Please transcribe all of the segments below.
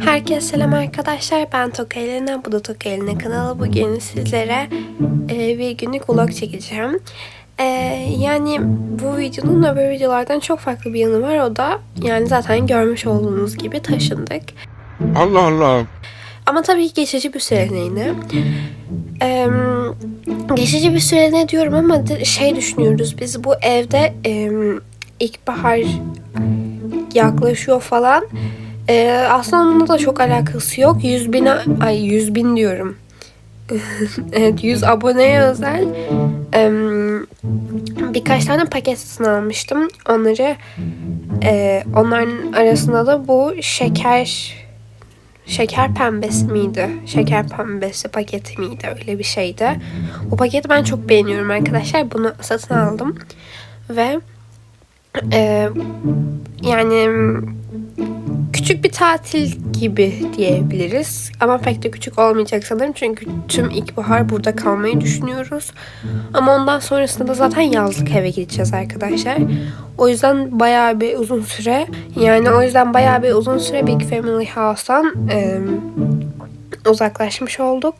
Herkese selam arkadaşlar. Ben Toka Elena. Bu da Toka Elena kanalı. Bugün sizlere e, bir günlük vlog çekeceğim. E, yani bu videonun öbür videolardan çok farklı bir yanı var. O da yani zaten görmüş olduğunuz gibi taşındık. Allah Allah. Ama tabii ki geçici bir süreliğine. Ee, geçici bir süreliğine diyorum ama şey düşünüyoruz. Biz bu evde e, ilkbahar yaklaşıyor falan. Ee, aslında onunla da çok alakası yok. 100 bin, ay 100 bin diyorum. evet 100 aboneye özel em, birkaç tane paket satın almıştım. Onları e, onların arasında da bu şeker şeker pembesi miydi? Şeker pembesi paketi miydi? Öyle bir şeydi. O paketi ben çok beğeniyorum arkadaşlar. Bunu satın aldım. Ve e, yani küçük bir tatil gibi diyebiliriz. Ama pek de küçük olmayacak sanırım. Çünkü tüm ilkbahar burada kalmayı düşünüyoruz. Ama ondan sonrasında da zaten yazlık eve gideceğiz arkadaşlar. O yüzden bayağı bir uzun süre yani o yüzden bayağı bir uzun süre Big Family House'tan e, uzaklaşmış olduk.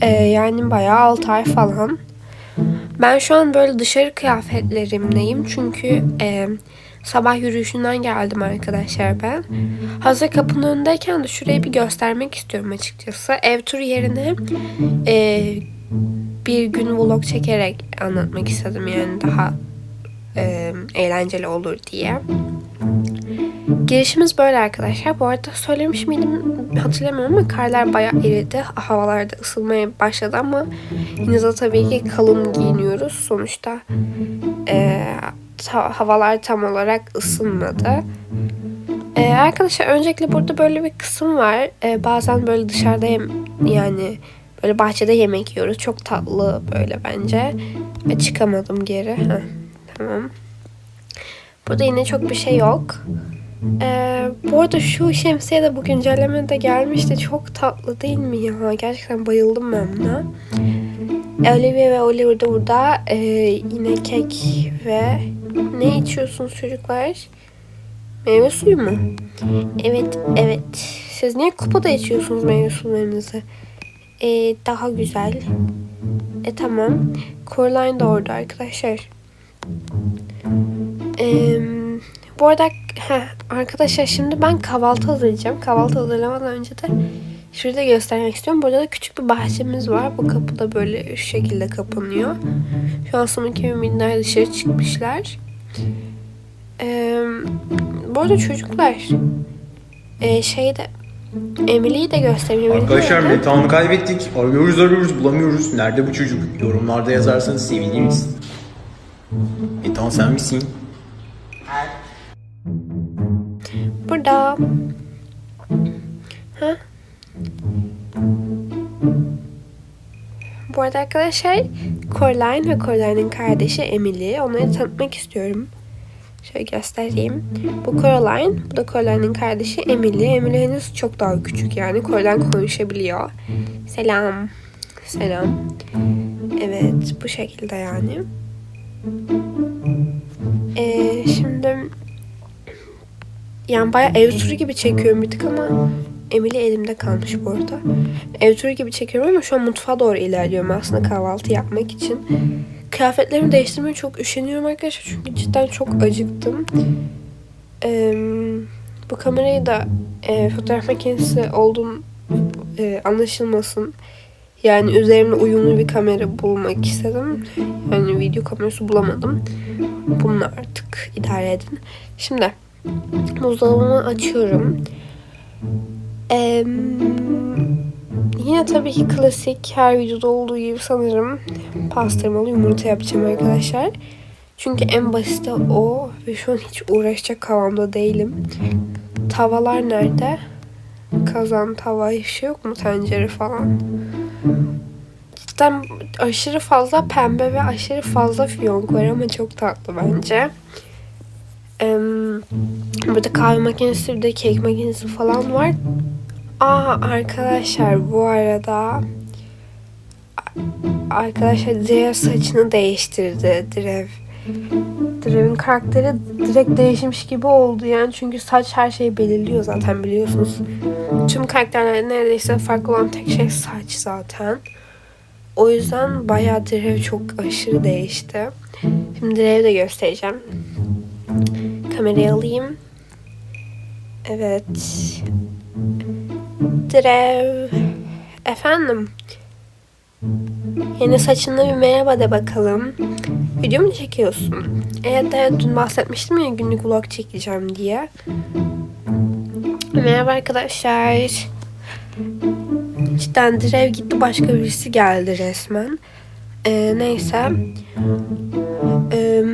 E, yani bayağı 6 ay falan. Ben şu an böyle dışarı kıyafetlerimdeyim çünkü e, sabah yürüyüşünden geldim arkadaşlar ben. Hazır kapının önündeyken de şurayı bir göstermek istiyorum açıkçası. Ev turu yerine e, bir gün vlog çekerek anlatmak istedim yani daha e, eğlenceli olur diye. Girişimiz böyle arkadaşlar. Bu arada söylemiş miydim hatırlamıyorum ama karlar bayağı eridi. Havalarda ısınmaya başladı ama yine de tabii ki kalın giyiniyoruz. Sonuçta e, ta- havalar tam olarak ısınmadı. E, arkadaşlar öncelikle burada böyle bir kısım var. E, bazen böyle dışarıda yem- yani böyle bahçede yemek yiyoruz. Çok tatlı böyle bence. E, çıkamadım geri. Heh, tamam. Burada yine çok bir şey yok. Ee, bu arada şu şemsiye de bu güncellemede gelmişti. Çok tatlı değil mi ya? Gerçekten bayıldım ben buna. Olivia ve Oliver da burada. Ee, yine kek ve ne içiyorsunuz çocuklar? Meyve suyu mu? Evet, evet. Siz niye kupada içiyorsunuz meyve sularınızı? Ee, daha güzel. E tamam. Coraline da orada arkadaşlar. Eee bu arada heh, arkadaşlar şimdi ben kahvaltı hazırlayacağım. Kahvaltı hazırlamadan önce de şurada göstermek istiyorum. Burada da küçük bir bahçemiz var. Bu kapı da böyle şu şekilde kapanıyor. Şu an Sumik ve Minler dışarı çıkmışlar. Ee, bu arada çocuklar e, şeyde Emily'yi de göstereyim. Arkadaşlar? Metehan'ı kaybettik. Arıyoruz arıyoruz bulamıyoruz. Nerede bu çocuk? Yorumlarda yazarsanız seviniriz. Metehan sen misin? Burada. Ha? Bu arada arkadaşlar Coraline ve Coraline'in kardeşi Emily. Onları tanıtmak istiyorum. Şöyle göstereyim. Bu Coraline, bu da Coraline'in kardeşi Emily. Emily henüz çok daha küçük yani. Coraline konuşabiliyor. Selam. Selam. Evet, bu şekilde yani. Ee, şimdi yani bayağı ev turu gibi çekiyorum bir tık ama Emily elimde kalmış bu arada. Ev turu gibi çekiyorum ama şu an mutfağa doğru ilerliyorum aslında kahvaltı yapmak için. Kıyafetlerimi değiştirmeye çok üşeniyorum arkadaşlar çünkü cidden çok acıktım. Ee, bu kamerayı da e, fotoğraf makinesi olduğum e, anlaşılmasın. Yani üzerimde uyumlu bir kamera bulmak istedim. Yani video kamerası bulamadım. Bununla artık idare edin. Şimdi buzdolabımı açıyorum. Ee, yine tabii ki klasik her videoda olduğu gibi sanırım pastırmalı yumurta yapacağım arkadaşlar. Çünkü en basiti o ve şu an hiç uğraşacak kıvamda değilim. Tavalar nerede? Kazan, tava hiçbir şey yok mu? Tencere falan. Cidden aşırı fazla pembe ve aşırı fazla fiyonk var ama çok tatlı bence. Burada kahve makinesi, de kek makinesi falan var. Aa arkadaşlar bu arada arkadaşlar Direv saçını değiştirdi Direv. Drev'in karakteri direkt değişmiş gibi oldu yani. Çünkü saç her şeyi belirliyor zaten biliyorsunuz. Tüm karakterlerde neredeyse farklı olan tek şey saç zaten. O yüzden bayağı Drev çok aşırı değişti. Şimdi Drev'i de göstereceğim. Kamerayı alayım. Evet. Drev. Efendim. Yeni saçına bir merhaba de bakalım. Video mu çekiyorsun? Evet evet dün bahsetmiştim ya günlük vlog çekeceğim diye. Merhaba arkadaşlar. Cidden Drev gitti başka birisi geldi resmen. Ee, neyse. Ee,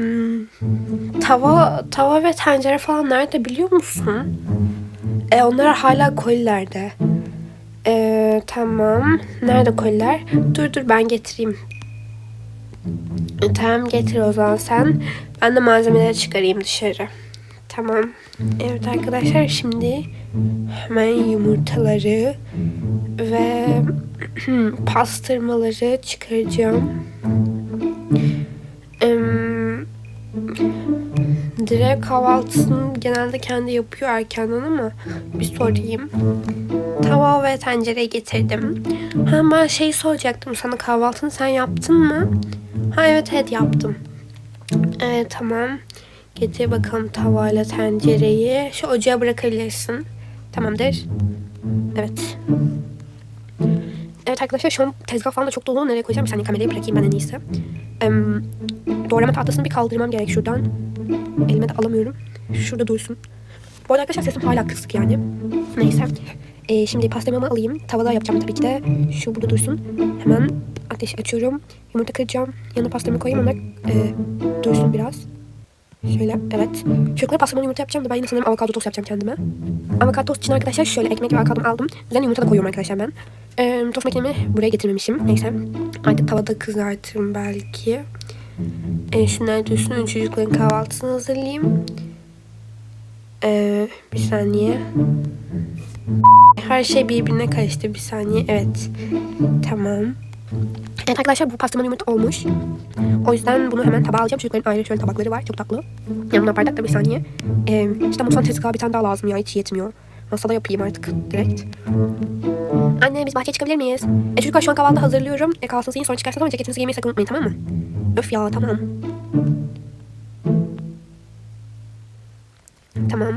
tava, tava ve tencere falan nerede biliyor musun? E, onlar hala kolilerde. Ee, tamam. Nerede koliler? Dur dur ben getireyim. E, tamam getir o zaman sen. Ben de malzemeleri çıkarayım dışarı. Tamam. Evet arkadaşlar şimdi hemen yumurtaları ve pastırmaları çıkaracağım. Em, Direkt kahvaltısını genelde kendi yapıyor erkenden ama bir sorayım. Tava ve tencere getirdim. Ha ben şey soracaktım sana kahvaltını sen yaptın mı? Ha evet evet yaptım. Evet tamam. Getir bakalım tavayla tencereyi. Şu ocağa bırakabilirsin. Tamamdır. Evet. Evet arkadaşlar şu an tezgah falan da çok dolu. Nereye koyacağım? Bir saniye kamerayı bırakayım ben en iyisi. Em, doğrama tahtasını bir kaldırmam gerek şuradan. Elime de alamıyorum. Şurada dursun. Bu arada arkadaşlar sesim hala kısık yani. Neyse. Ee, şimdi pastırmamı alayım. Tavada yapacağım tabii ki de. Şu burada dursun. Hemen ateşi açıyorum. Yumurta kıracağım. Yanına pastırma koyayım. Onlar e, dursun biraz. Şöyle evet. Çocuklara pastırmalı yumurta yapacağım da ben yine sanırım avokado tost yapacağım kendime. Avokado tost için arkadaşlar şöyle ekmek ve avokadomu aldım. Üzerine yumurta da koyuyorum arkadaşlar ben. Ee, tost makinemi buraya getirmemişim. Neyse. Artık tavada kızartırım belki. Ee, şunlar dursun. Çocukların kahvaltısını hazırlayayım. Ee, bir saniye. Her şey birbirine karıştı. Bir saniye. Evet. Tamam. Evet arkadaşlar bu pastırmalı yumurta olmuş. O yüzden bunu hemen tabağa alacağım. Çocukların ayrı şöyle tabakları var. Çok tatlı. Yanına bardak da bir saniye. Ee, işte mutfağın tezgahı bir tane daha lazım ya. Hiç yetmiyor. Masada yapayım artık direkt. Anne biz bahçeye çıkabilir miyiz? E, çocuklar şu an kahvaltı hazırlıyorum. E, kahvaltınızı yiyin sonra çıkarsanız ama ceketinizi giymeyi sakın unutmayın tamam mı? Öf ya tamam. Tamam.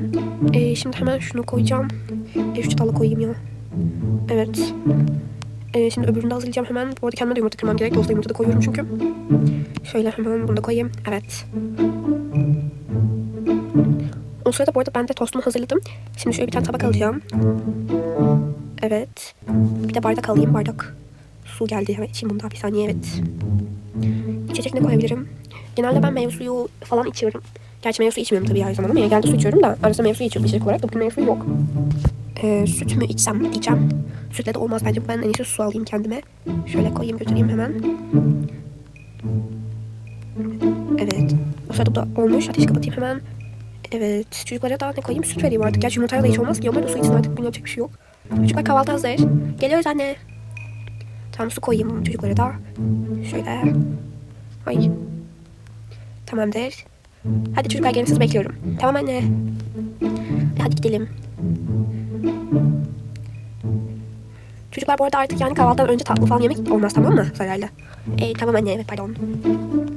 E, şimdi hemen şunu koyacağım. E, şu çatalla koyayım ya. Evet. E, şimdi öbürünü de hazırlayacağım hemen. Bu arada kendime de yumurta kırmam gerek. Dolapta yumurta da koyuyorum çünkü. Şöyle hemen bunu da koyayım. Evet. O sırada bu arada ben de tostumu hazırladım. Şimdi şöyle bir tane tabak alacağım. Evet. Bir de bardak alayım. Bardak. Su geldi. Evet içeyim bunu da bir saniye. Evet. İçecek ne koyabilirim? Genelde ben meyve suyu falan içiyorum. Gerçi meyve suyu içmiyorum tabii her zaman ama genelde su içiyorum da arasında meyve suyu içiyorum içecek olarak da bugün meyve suyu yok. Ee, süt mü içsem diyeceğim. Sütle de olmaz bence. Ben en iyisi su alayım kendime. Şöyle koyayım götüreyim hemen. Evet. O sırada bu da olmuş. Ateşi kapatayım hemen. Evet. Çocuklara daha ne koyayım? Süt vereyim artık. Gerçi yumurtayla da hiç olmaz ki. Onlar da su içsin artık. Bugün yapacak bir şey yok. Çocuklar kahvaltı hazır. Geliyoruz anne. Tamam su koyayım çocuklara da. Şöyle. Ay. Tamamdır. Hadi çocuklar gelin sizi bekliyorum. Tamam anne. Hadi gidelim. Çocuklar bu arada artık yani kahvaltıdan önce tatlı falan yemek olmaz tamam mı? Zararlı. E, tamam anne evet pardon.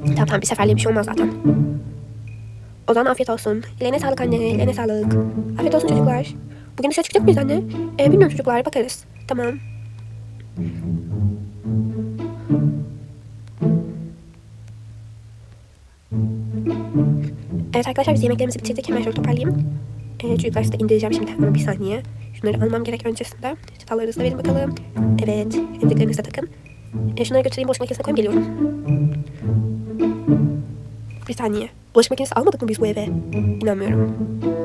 Tamam tamam bir seferliğe bir şey olmaz zaten. O zaman afiyet olsun. Ellerine sağlık anne. Ellerine sağlık. Afiyet olsun çocuklar. Bugün dışarı çıkacak mıyız anne? E, bilmiyorum çocuklar bakarız. Tamam. Evet arkadaşlar biz yemeklerimizi bitirdik. Hemen şöyle toparlayayım. Ee, çocuklar size indireceğim şimdi hemen bir saniye. Şunları almam gerek öncesinde. Çatallarınızı verin bakalım. Evet. Emziklerinizi de takın. Ee, şunları götüreyim bulaşık makinesine koyayım geliyorum. Bir saniye. Bulaşık makinesi almadık mı biz bu eve? İnanmıyorum.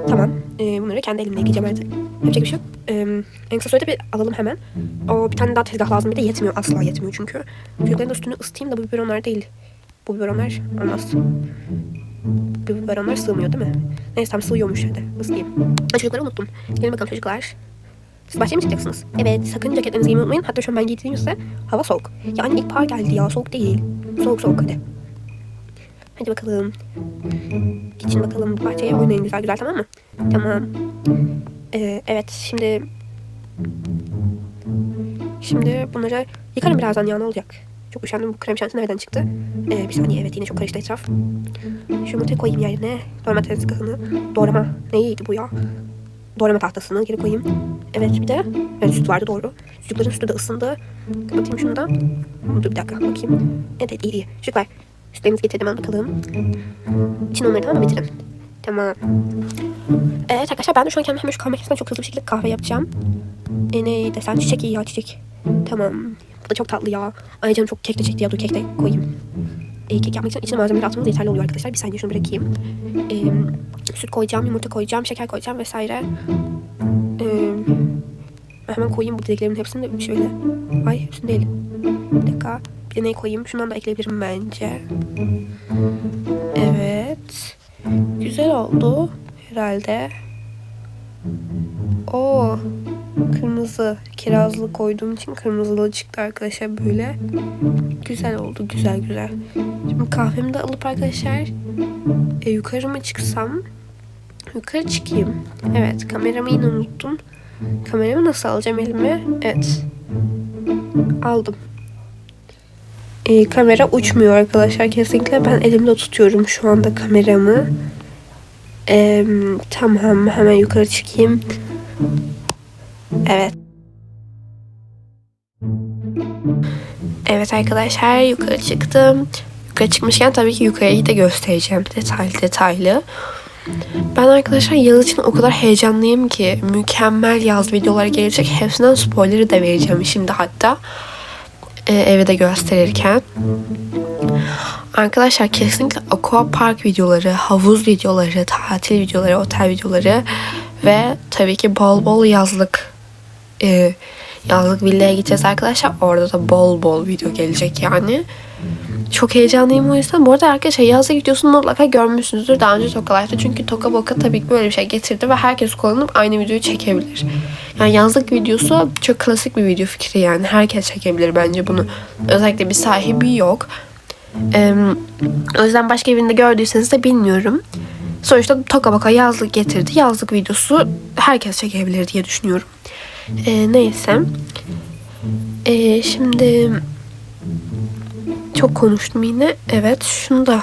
Tamam. Ee, bunları kendi elimle yıkayacağım artık. Yapacak bir şey yok. Ee, en kısa sürede bir alalım hemen. O bir tane daha tezgah lazım. Bir de yetmiyor. Asla yetmiyor çünkü. Çocukların üstünü ısıtayım da bu biberonlar değil. Bu biberonlar olmaz. Bu biberonlar sığmıyor değil mi? Neyse tam sığıyormuş hadi. Isıtayım. Ha, çocukları unuttum. Gelin bakalım çocuklar. Siz bahçeye mi çıkacaksınız? Evet sakın ceketlerinizi giymeyi unutmayın. Hatta şu an ben giydiğimizde hava soğuk. Yani ilkbahar geldi ya soğuk değil. Soğuk soğuk hadi. Hadi bakalım. Geçin bakalım bahçeye oynayın güzel güzel tamam mı? Tamam. Ee, evet şimdi... Şimdi bunları yıkarım birazdan ya ne olacak? Çok üşendim bu krem şanti nereden çıktı? Ee, bir saniye evet yine çok karıştı etraf. Şu yumurtayı koyayım yerine. Doğrama tezgahını. Doğrama. Neydi bu ya? Doğrama tahtasını geri koyayım. Evet bir de evet, süt vardı doğru. Sütlerin sütü de ısındı. Kapatayım şunu da. Dur bir dakika bakayım. Evet iyi iyi. Çocuklar sütlerinizi getirdim hemen bakalım. İçin onları tamam mı bitirin. Tamam. Evet arkadaşlar ben de şu an kendime hemen şu kahve makinesinden çok hızlı bir şekilde kahve yapacağım. E ne desen çiçek iyi ya çiçek. Tamam. Da çok tatlı ya. Ay canım çok kek de çekti ya dur kek de koyayım. E, kek yapmak için içine malzemeleri atmamız yeterli oluyor arkadaşlar. Bir saniye şunu bırakayım. E, süt koyacağım, yumurta koyacağım, şeker koyacağım vesaire. E, hemen koyayım bu dileklerimin hepsini de şöyle. Ay hepsini değil. Bir dakika. Bir de neyi koyayım? Şundan da ekleyebilirim bence. Evet. Güzel oldu herhalde. Oo. Kırmızı kirazlı koyduğum için kırmızılı çıktı arkadaşlar böyle. Güzel oldu güzel güzel. Şimdi kahvemi de alıp arkadaşlar e, yukarı mı çıksam? Yukarı çıkayım. Evet kameramı yine unuttum. Kameramı nasıl alacağım elime? Evet. Aldım. E, kamera uçmuyor arkadaşlar kesinlikle. Ben elimde tutuyorum şu anda kameramı. E, tamam hemen yukarı çıkayım. Evet. Evet arkadaşlar yukarı çıktım. Yukarı çıkmışken tabii ki yukarıyı da göstereceğim detaylı detaylı. Ben arkadaşlar yaz için o kadar heyecanlıyım ki mükemmel yaz videoları gelecek. Hepsinden spoiler'ı da vereceğim şimdi hatta. Ee, eve de gösterirken. Arkadaşlar kesinlikle aqua park videoları, havuz videoları, tatil videoları, otel videoları ve tabii ki bol bol yazlık e, yazlık villaya gideceğiz arkadaşlar. Orada da bol bol video gelecek yani. Çok heyecanlıyım o yüzden. Bu arada arkadaşlar yazlık videosunu mutlaka görmüşsünüzdür. Daha önce Tokalar'da. Çünkü Toka Boka tabii ki böyle bir şey getirdi ve herkes kullanıp aynı videoyu çekebilir. Yani yazlık videosu çok klasik bir video fikri yani. Herkes çekebilir bence bunu. Özellikle bir sahibi yok. Ee, o yüzden başka birinde gördüyseniz de bilmiyorum. Sonuçta Toka Boka yazlık getirdi. Yazlık videosu herkes çekebilir diye düşünüyorum. Ee, neyse. Ee, şimdi çok konuştum yine. Evet şunu da.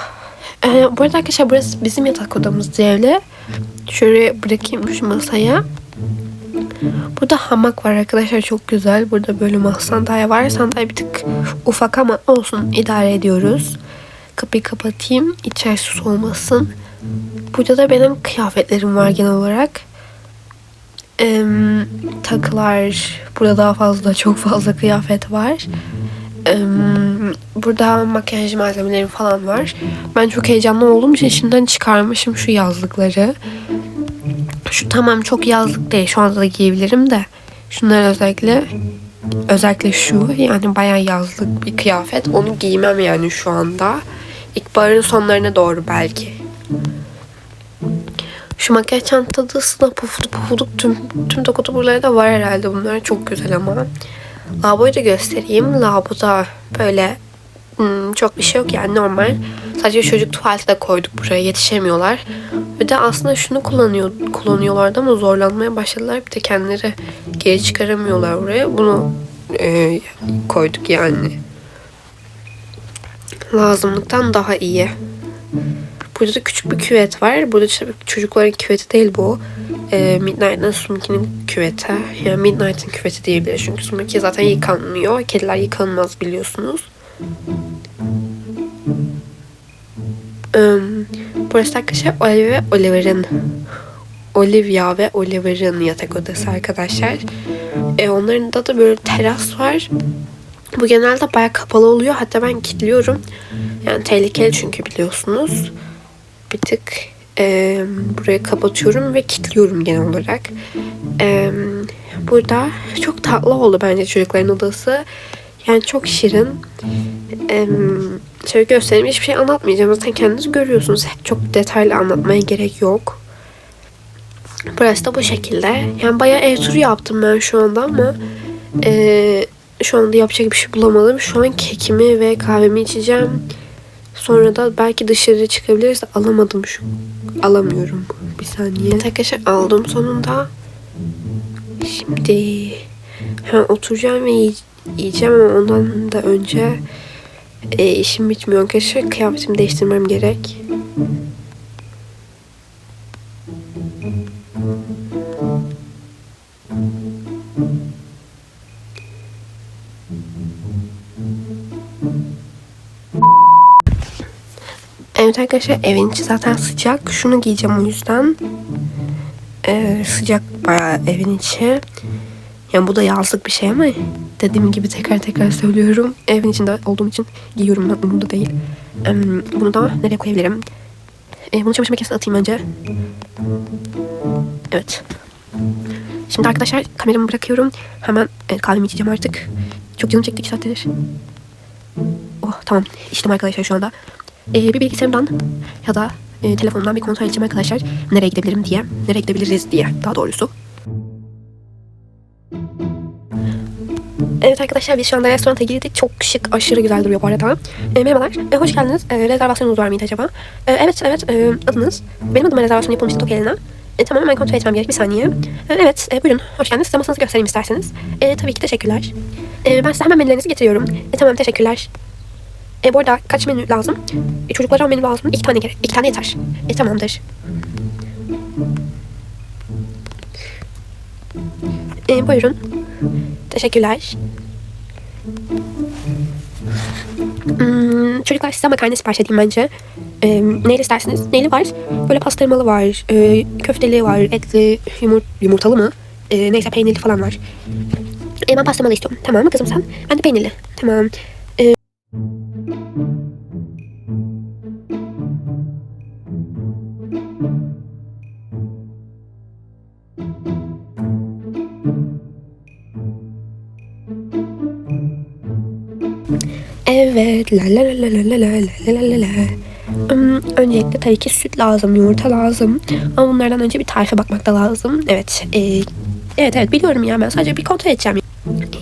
Ee, bu arada arkadaşlar burası bizim yatak odamız Cevle. Şuraya bırakayım şu masaya. Burada hamak var arkadaşlar çok güzel. Burada böyle sandalye var. Sandalye bir tık ufak ama olsun idare ediyoruz. Kapıyı kapatayım. İçerisi soğumasın. Burada da benim kıyafetlerim var genel olarak. Ee, takılar. Burada daha fazla çok fazla kıyafet var. Ee, burada makyaj malzemelerim falan var. Ben çok heyecanlı olduğum için şimdiden çıkarmışım şu yazlıkları. Şu tamam çok yazlık değil. Şu anda da giyebilirim de. Şunlar özellikle özellikle şu yani bayağı yazlık bir kıyafet. Onu giymem yani şu anda. İlkbaharın sonlarına doğru belki. Şu makyaj çantası da pufuduk pufuduk tüm, tüm dokutuburları da var herhalde bunlar. Çok güzel ama. Lavaboyu da göstereyim. Lavaboda böyle hmm, çok bir şey yok yani normal. Sadece çocuk tuvaleti de koyduk buraya yetişemiyorlar. Bir de aslında şunu kullanıyor, kullanıyorlardı ama zorlanmaya başladılar. Bir de kendileri geri çıkaramıyorlar buraya. Bunu e, koyduk yani. Lazımlıktan daha iyi. Burada da küçük bir küvet var. Burada tabii çocukların küveti değil bu. Ee, Midnight'ın Sumki'nin küveti. Yani Midnight'ın küveti diyebiliriz. Çünkü Sumki zaten yıkanmıyor. Kediler yıkanmaz biliyorsunuz. Ee, burası arkadaşlar Olivia ve Oliver'ın Olivia ve Oliver'ın yatak odası arkadaşlar. Ee, onların da da böyle teras var. Bu genelde baya kapalı oluyor. Hatta ben kilitliyorum. Yani tehlikeli çünkü biliyorsunuz. Bir tık e, burayı kapatıyorum ve kilitliyorum genel olarak. E, burada çok tatlı oldu bence çocukların odası. Yani çok şirin. E, şöyle göstereyim. Hiçbir şey anlatmayacağım. Zaten kendiniz görüyorsunuz. Çok detaylı anlatmaya gerek yok. Burası da bu şekilde. Yani bayağı ev turu yaptım ben şu anda ama e, şu anda yapacak bir şey bulamadım. Şu an kekimi ve kahvemi içeceğim. Sonra da belki dışarı çıkabiliriz alamadım şu. Alamıyorum. Bir saniye. Evet arkadaşlar aldım sonunda. Şimdi hemen oturacağım ve yiye- yiyeceğim ama ondan da önce e, işim bitmiyor arkadaşlar. Kıyafetimi değiştirmem gerek. Evet arkadaşlar evin içi zaten sıcak. Şunu giyeceğim o yüzden. Ee, sıcak bayağı evin içi. Yani bu da yazlık bir şey ama dediğim gibi tekrar tekrar söylüyorum. Evin içinde olduğum için giyiyorum ben umurumda değil. Ee, bunu da nereye koyabilirim? Ee, bunu çamaşır makinesine atayım önce. Evet. Şimdi arkadaşlar kameramı bırakıyorum. Hemen e, kahvemi içeceğim artık. Çok canım çekti iki saattir. Oh tamam içtim arkadaşlar şu anda. Ee, bir bilgisayarımdan ya da e, telefonumdan bir kontrol edeceğim arkadaşlar. Nereye gidebilirim diye. Nereye gidebiliriz diye daha doğrusu. Evet arkadaşlar biz şu anda restoranta girdik. Çok şık, aşırı güzel duruyor bu arada. E, merhabalar, e, hoş geldiniz. E, rezervasyonunuz var mıydı acaba? E, evet, evet, e, adınız. Benim adıma rezervasyon yapılmıştı Tokelina. E, tamam hemen kontrol etmem gerek. Bir saniye. E, evet, e, buyurun. Hoş geldiniz. Size masanızı göstereyim isterseniz. E, tabii ki teşekkürler. E, ben size hemen menülerinizi getiriyorum. E, tamam teşekkürler. E, bu arada kaç menü lazım? E, çocuklara menü lazım. İki tane gerek. İki tane yeter. E, tamamdır. E, buyurun. Teşekkürler. Hmm, çocuklar size makarna sipariş edeyim bence. E, neyle istersiniz? Neyli var? Böyle pastırmalı var. E, köfteli var. Etli, yumur, yumurtalı mı? E, neyse peynirli falan var. E, ben pastırmalı istiyorum. Tamam mı kızım sen? Ben de peynirli. Tamam. Evet. La la la la la la la la la la. Hmm, öncelikle tabii ki süt lazım, yumurta lazım. Ama bunlardan önce bir tarife bakmak da lazım. Evet. e, evet evet biliyorum ya ben sadece bir kontrol edeceğim.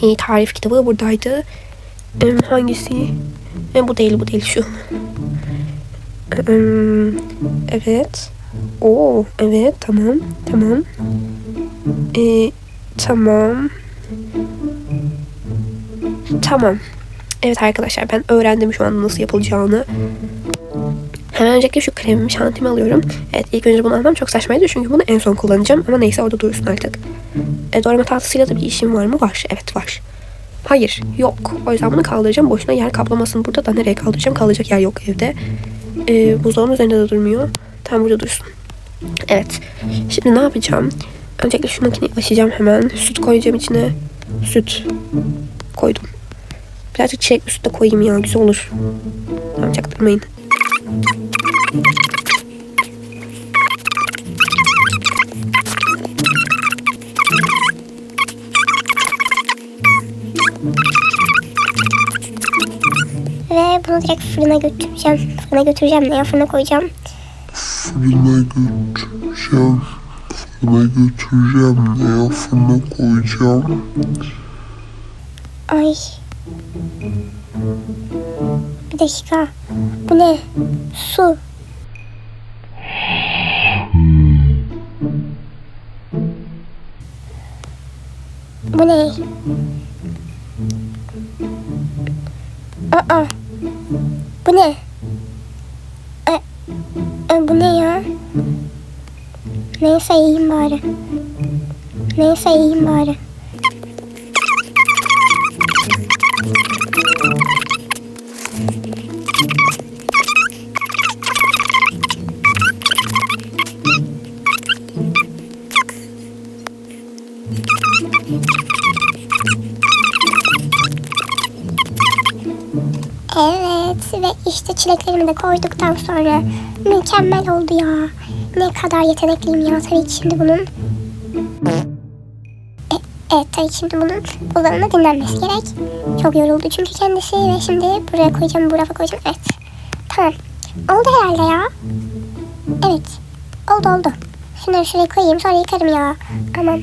E, tarif kitabı buradaydı. Em, hangisi? E, bu değil bu değil şu. Em, evet. Oo evet tamam tamam. E, tamam. Tamam. Evet arkadaşlar ben öğrendim şu an nasıl yapılacağını. Hemen öncelikle şu kremimi şantimi alıyorum. Evet ilk önce bunu almam çok saçmaydı çünkü bunu en son kullanacağım. Ama neyse orada dursun artık. E, doğrama tahtasıyla da bir işim var mı? Var. Evet var. Hayır yok. O yüzden bunu kaldıracağım. Boşuna yer kaplamasın burada da nereye kaldıracağım? Kalacak yer yok evde. E, buzdolabının üzerinde de durmuyor. Tam burada dursun. Evet. Şimdi ne yapacağım? Öncelikle şu makineyi açacağım hemen. Süt koyacağım içine. Süt koydum. Birazcık çilek de koyayım ya güzel olur. Tamam çaktırmayın. Ve bunu direkt fırına götüreceğim. Fırına götüreceğim ne ya fırına koyacağım. Fırına götüreceğim. Fırına götüreceğim. Ne fırına koyacağım. Ay. 부대시가 ah 수 보내 어어 보내 에, boneia. Nem saí embora. Nem saí embora. Ve işte çileklerimi de koyduktan sonra mükemmel oldu ya. Ne kadar yetenekliyim ya tabii ki şimdi bunun. E, evet tabii şimdi bunun buzdolabında dinlenmesi gerek. Çok yoruldu çünkü kendisi ve şimdi buraya koyacağım, bu rafa koyacağım. Evet. Tamam. Oldu herhalde ya. Evet. Oldu oldu. Şunları şuraya koyayım sonra yıkarım ya. Aman.